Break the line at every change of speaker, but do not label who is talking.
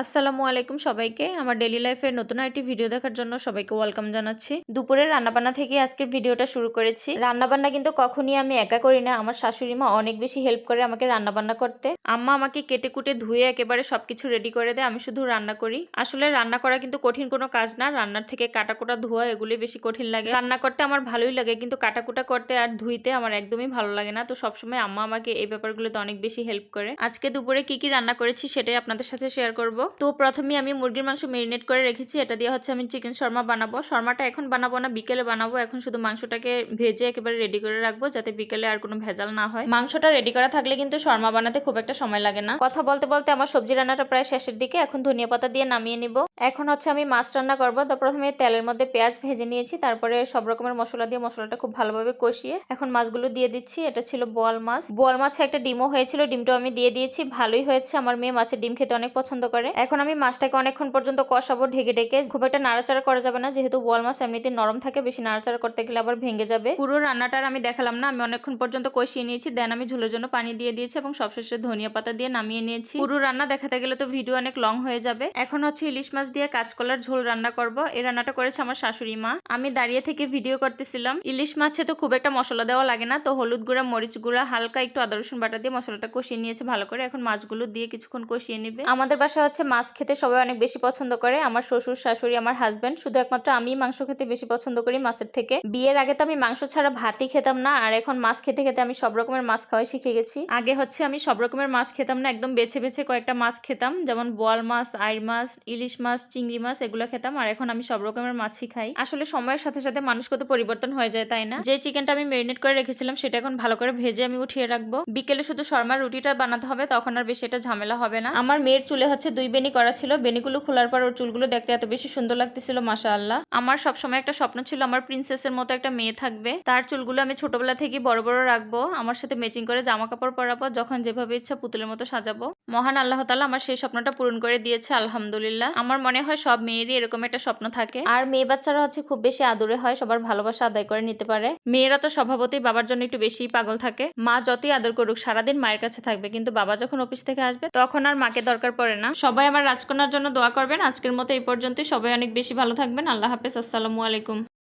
আসসালামু আলাইকুম সবাইকে। আমার ডেলি লাইফের নতুন একটি ভিডিও দেখার জন্য সবাইকে ওয়েলকাম জানাচ্ছি। দুপুরের রান্নাবান্না থেকে আজকের ভিডিওটা শুরু করেছি। রান্নাবান্না কিন্তু কখনই আমি একা করি না। আমার শাশুড়ি মা অনেক বেশি হেল্প করে আমাকে রান্নাবান্না করতে। আম্মা আমাকে কেটে কুটে ধুয়ে একেবারে সবকিছু রেডি করে দেয়। আমি শুধু রান্না করি। আসলে রান্না করা কিন্তু কঠিন কোনো কাজ না। রান্নার থেকে কাটাকুটা ধোয়া এগুলি বেশি কঠিন লাগে। রান্না করতে আমার ভালোই লাগে, কিন্তু কাটাকুটা করতে আর ধুইতে আমার একদমই ভালো লাগে না। তো সবসময় আম্মা আমাকে এই ব্যাপারগুলোতে অনেক বেশি হেল্প করে। আজকে দুপুরে কি কি রান্না করেছি সেটাই আপনাদের সাথে শেয়ার করব। তো প্রথমে আমি মুরগির মাংস মেরিনেট করে রেখেছি। এটা দিয়ে হচ্ছে আমি চিকেন শর্মা বানাবো। শর্মাটা এখন বানাবো না, বিকেলে বানাবো। এখন শুধু মাংসটাকে ভেজে একেবারে রেডি করে রাখব যাতে বিকেলে আর কোনো ভেজাল না হয়। মাংসটা রেডি করা থাকলে কিন্তু শর্মা বানাতে খুব একটা সময় লাগে না। কথা বলতে বলতে আমার সবজি রান্নাটা প্রায় শেষের দিকে। এখন ধনিয়া পাতা দিয়ে নামিয়ে নিব। এখন হচ্ছে আমি মাছ রান্না করব। তো প্রথমে তেলের মধ্যে পেঁয়াজ ভেজে নিয়েছি। তারপরে সব রকমের মশলা দিয়ে মশলাটা খুব ভালোভাবে কষিয়ে এখন মাছগুলো দিয়ে দিচ্ছি। এটা ছিল বোয়াল মাছ। বোয়াল মাছে একটা ডিমও হয়েছিল। ডিমটাও আমি দিয়ে দিয়েছি। ভালোই হয়েছে। আমার মেয়ে মাছের ডিম খেতে অনেক পছন্দ করে। এখন আমি মাছটাকে অনেকক্ষণ পর্যন্ত কষাবো, ঢেকে ঢেকে। খুব একটা নাড়াচাড়া করা যাবে না, যেহেতু বোয়াল মাছ এমনিতে নরম থাকে, বেশি নাড়াচাড়া করতে গেলে আবার ভেঙে যাবে। পুরো রান্নাটার আমি দেখালাম না, আমি অনেকক্ষণ পর্যন্ত কষিয়ে নিয়েছি, দেন আমি ঝোলের জন্য পানি দিয়ে দিয়েছি এবং সবশেষে ধনিয়া পাতা দিয়ে নামিয়ে নিয়েছি। পুরো রান্না দেখাতে গেলে তো ভিডিও অনেক লং হয়ে যাবে। এখন হচ্ছে ইলিশ মাছ দিয়ে কাঁচকলার ঝোল রান্না করব। এই রান্নাটা করেছে আমার শাশুড়ি মা। আমি দাঁড়িয়ে থেকে ভিডিও করতেছিলাম। ইলিশ মাছে তো খুব একটা মশলা দেওয়া লাগে না, তো হলুদ গুঁড়া, মরিচ গুঁড়া, হালকা একটু আদা রসুন বাটা দিয়ে মশলাটা কষিয়ে নিয়েছে ভালো করে। এখন মাছগুলো দিয়ে কিছুক্ষণ কষিয়ে নিবে। আমাদের বাসায় হচ্ছে মাছ খেতে সবাই অনেক বেশি পছন্দ করে। আমার শ্বশুর, শাশুড়ি, আমার হাজবেন্ড শুধু একমাত্র আমি মাংস খেতে বেশি পছন্দ করি মাছের থেকে। বিয়ের আগে তো আমি মাংস ছাড়া ভাতই খেতাম না, আর এখন মাছ খেতে খেতে আমি সব রকমের মাছ খাওয়াই শিখে গেছি। আগে হচ্ছে আমি সব রকমের মাছ খেতাম না, একদম বেছে বেছে কয়েকটা মাছ খেতাম। যেমন বোয়াল মাছ আইর মাছ, ইলিশ মাছ, চিংড়ি মাছ এগুলো খেতাম, আর এখন আমি সব রকমের মাছই খাই। আসলে সময়ের সাথে সাথে মানুষ কত পরিবর্তন হয়ে যায়, তাই না? যে চিকেনটা আমি মেরিনেট করে রেখেছিলাম, সেটা এখন ভালো করে ভেজে আমি উঠিয়ে রাখব। বিকেলে শুধু শর্মার রুটিটা বানাতে হবে, তখন আর বেশি এটা ঝামেলা হবে না। আমার মেয়ের চুলে হচ্ছে দুই বেনি করা ছিল। বেনিগুলো খোলার পর ওর চুলগুলো দেখতে এত বেশি সুন্দর লাগতেছিল মাসা আল্লাহ আমার সবসময় একটা স্বপ্ন ছিল আমার প্রিন্সেসের মতো একটা মেয়ে থাকবে। তার চুলগুলো আমি ছোটবেলা থেকে বড় বড় রাখব, আমার সাথে ম্যাচিং করে জামা কাপড় পরাবো, যখন যেভাবে ইচ্ছা পুতুলের মতো সাজাবো। মহান আল্লাহ তালা আমার সেই স্বপ্নটা পূরণ করে দিয়েছে আলহামদুলিল্লাহ। আমার মনে হয় সব মেয়েরই এরকম একটা স্বপ্ন থাকে। আর মেয়ে বাচ্চারা হচ্ছে খুব বেশি আদরে হয় সবার ভালোবাসা আদায় করে নিতে পারে। মেয়েরা তো স্বভাবতই বাবার জন্য একটু বেশি পাগল থাকে। মা যতই আদর করুক সারাদিন মায়ের কাছে থাকবে কিন্তু বাবা যখন অফিস থেকে আসবে তখন আর মাকে দরকার পড়ে না। সবাই আমার রাজকন্যার জন্য দোয়া করবেন। আজকের মতো এই পর্যন্তই। সবাই অনেক বেশি ভালো থাকবেন। আল্লাহ হাফেজ। আসসালামু আলাইকুম।